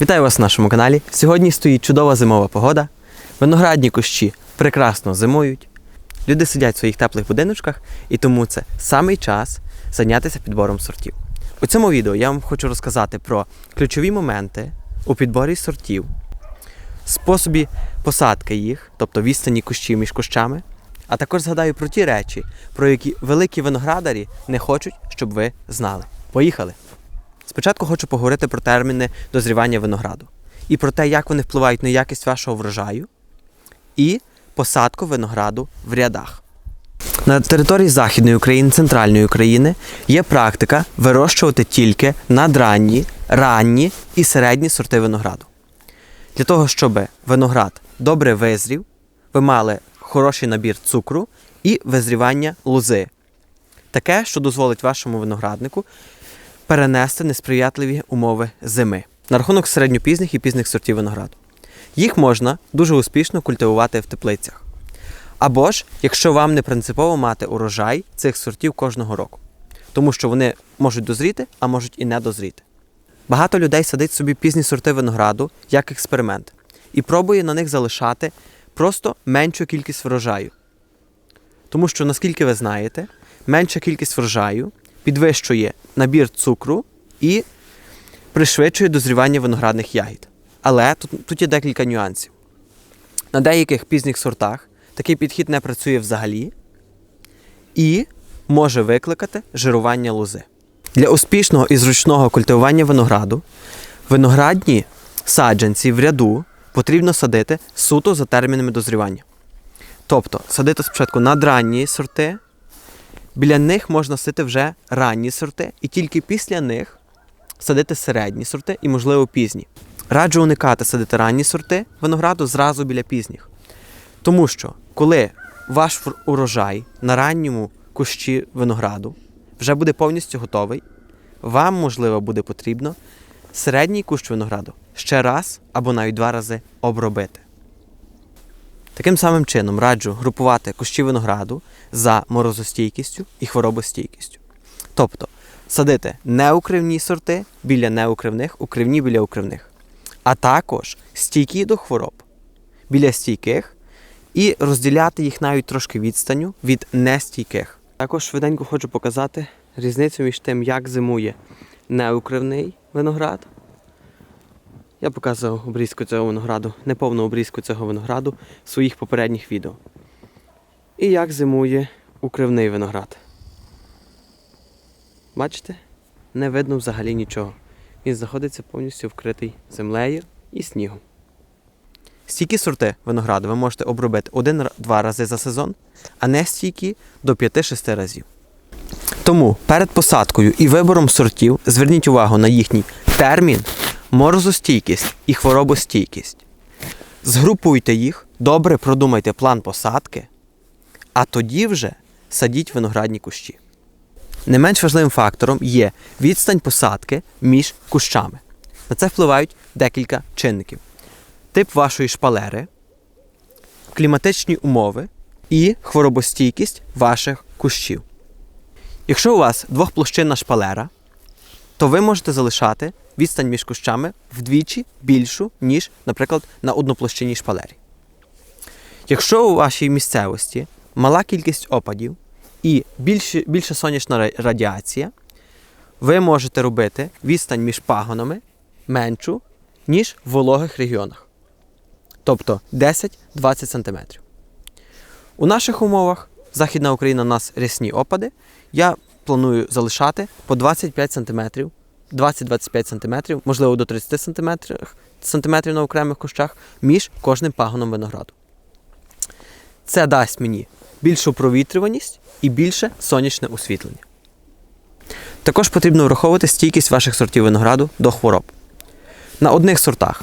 Вітаю вас на нашому каналі. Сьогодні стоїть чудова зимова погода. Виноградні кущі прекрасно зимують. Люди сидять в своїх теплих будиночках, і тому це самий час зайнятися підбором сортів. У цьому відео я вам хочу розказати про ключові моменти у підборі сортів, способі посадки їх, тобто відстані кущів між кущами, а також згадаю про ті речі, про які великі виноградарі не хочуть, щоб ви знали. Поїхали! Спочатку хочу поговорити про терміни дозрівання винограду і про те, як вони впливають на якість вашого врожаю і посадку винограду в рядах. На території Західної України, центральної України є практика вирощувати тільки надранні, ранні і середні сорти винограду. Для того, щоб виноград добре визрів, ви мали хороший набір цукру і визрівання лози. Таке, що дозволить вашому винограднику перенести несприятливі умови зими. На рахунок середньопізніх і пізних сортів винограду. Їх можна дуже успішно культивувати в теплицях. Або ж, якщо вам не принципово мати урожай цих сортів кожного року, тому що вони можуть дозріти, а можуть і не дозріти. Багато людей садить собі пізні сорти винограду як експеримент і пробує на них залишати просто меншу кількість врожаю. Тому що, наскільки ви знаєте, менша кількість врожаю підвищує набір цукру і пришвидшує дозрівання виноградних ягід. Але тут, тут є декілька нюансів. На деяких пізніх сортах такий підхід не працює взагалі і може викликати жирування лози. Для успішного і зручного культивування винограду виноградні саджанці в ряду потрібно садити суто за термінами дозрівання. Тобто садити спочатку надранні сорти, біля них можна садити вже ранні сорти, і тільки після них садити середні сорти і, можливо, пізні. Раджу уникати садити ранні сорти винограду зразу біля пізніх. Тому що, коли ваш урожай на ранньому кущі винограду вже буде повністю готовий, вам, можливо, буде потрібно середній кущ винограду ще раз або навіть два рази обробити. Таким самим чином раджу групувати кущі винограду за морозостійкістю і хворобостійкістю. Тобто садити неукривні сорти біля неукривних, укривні біля укривних, а також стійкі до хвороб біля стійких і розділяти їх навіть трошки відстанню від нестійких. Також швиденько хочу показати різницю між тим, як зимує неукривний виноград. Я показував обрізку цього винограду, неповну обрізку цього винограду в своїх попередніх відео. І як зимує укривний виноград. Бачите? Не видно взагалі нічого. Він знаходиться повністю вкритий землею і снігом. Стійкі сорти винограду ви можете обробити один-два рази за сезон, а не стійкі до 5-6 разів. Тому перед посадкою і вибором сортів зверніть увагу на їхній термін, морозостійкість і хворобостійкість. Згрупуйте їх, добре продумайте план посадки, а тоді вже садіть виноградні кущі. Не менш важливим фактором є відстань посадки між кущами. На це впливають декілька чинників: тип вашої шпалери, кліматичні умови і хворобостійкість ваших кущів. Якщо у вас двохплощинна шпалера, то ви можете залишати відстань між кущами вдвічі більшу, ніж, наприклад, на одноплощинній шпалері. Якщо у вашій місцевості мала кількість опадів і більше, більша сонячна радіація, ви можете робити відстань між пагонами меншу, ніж в вологих регіонах. Тобто 10-20 см. У наших умовах Західна Україна у нас рясні опади. Я планую залишати по 25 см, 20-25 см, можливо до 30 см, сантиметрів на окремих кущах між кожним пагоном винограду. Це дасть мені більшу провітрюваність і більше сонячне освітлення. Також потрібно враховувати стійкість ваших сортів винограду до хвороб. На одних сортах,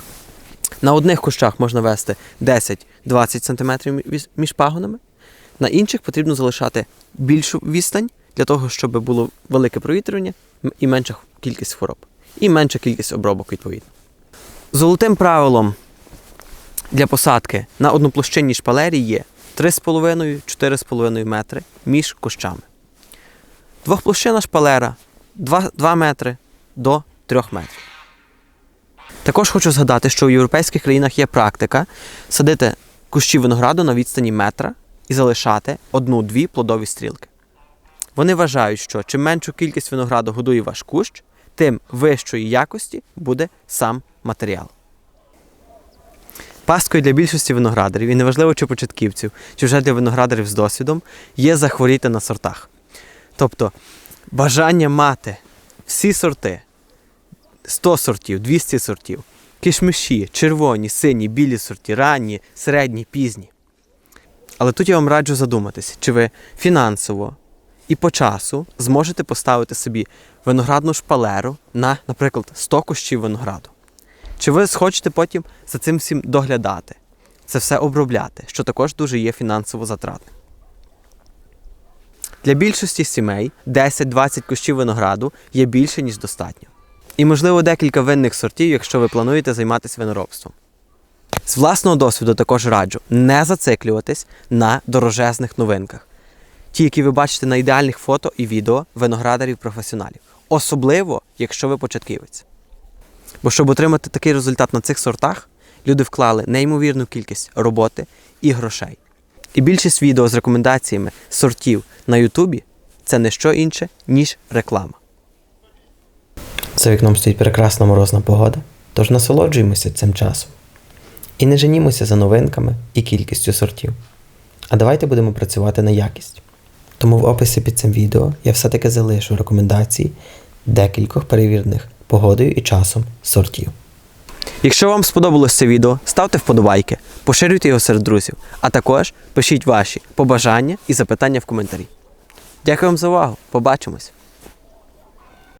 на одних кущах можна вести 10-20 см між- пагонами, на інших потрібно залишати більшу відстань для того, щоб було велике провітрювання і менша кількість хвороб. І менша кількість обробок відповідно. Золотим правилом для посадки на одноплощинній шпалері є 3,5-4,5 метри між кущами. Двохплощинна шпалера 2, 2 метри до 3 метрів. Також хочу згадати, що у європейських країнах є практика садити кущі винограду на відстані метра і залишати одну-дві плодові стрілки. Вони вважають, що чим меншу кількість винограду годує ваш кущ, тим вищої якості буде сам матеріал. Пасткою для більшості виноградарів, і неважливо чи початківців, чи вже для виноградарів з досвідом, є захворіти на сортах. Тобто бажання мати всі сорти, 100 сортів, 200 сортів, кишмиші, червоні, сині, білі сорти, ранні, середні, пізні. Але тут я вам раджу задуматись, чи ви фінансово і по часу зможете поставити собі виноградну шпалеру на, наприклад, 100 кущів винограду. Чи ви схочете потім за цим всім доглядати, це все обробляти, що також дуже є фінансово затратним. Для більшості сімей 10-20 кущів винограду є більше, ніж достатньо. І, можливо, декілька винних сортів, якщо ви плануєте займатися виноробством. З власного досвіду також раджу не зациклюватись на дорожезних новинках, ті, які ви бачите на ідеальних фото і відео виноградарів-професіоналів. Особливо, якщо ви початківець. Бо щоб отримати такий результат на цих сортах, люди вклали неймовірну кількість роботи і грошей. І більшість відео з рекомендаціями сортів на Ютубі це не що інше, ніж реклама. За вікном стоїть прекрасна морозна погода, тож насолоджуємося цим часом. І не женімося за новинками і кількістю сортів. А давайте будемо працювати на якість. Тому в описі під цим відео я все-таки залишу рекомендації декількох перевірених погодою і часом сортів. Якщо вам сподобалось це відео, ставте вподобайки, поширюйте його серед друзів, а також пишіть ваші побажання і запитання в коментарі. Дякую вам за увагу. Побачимось!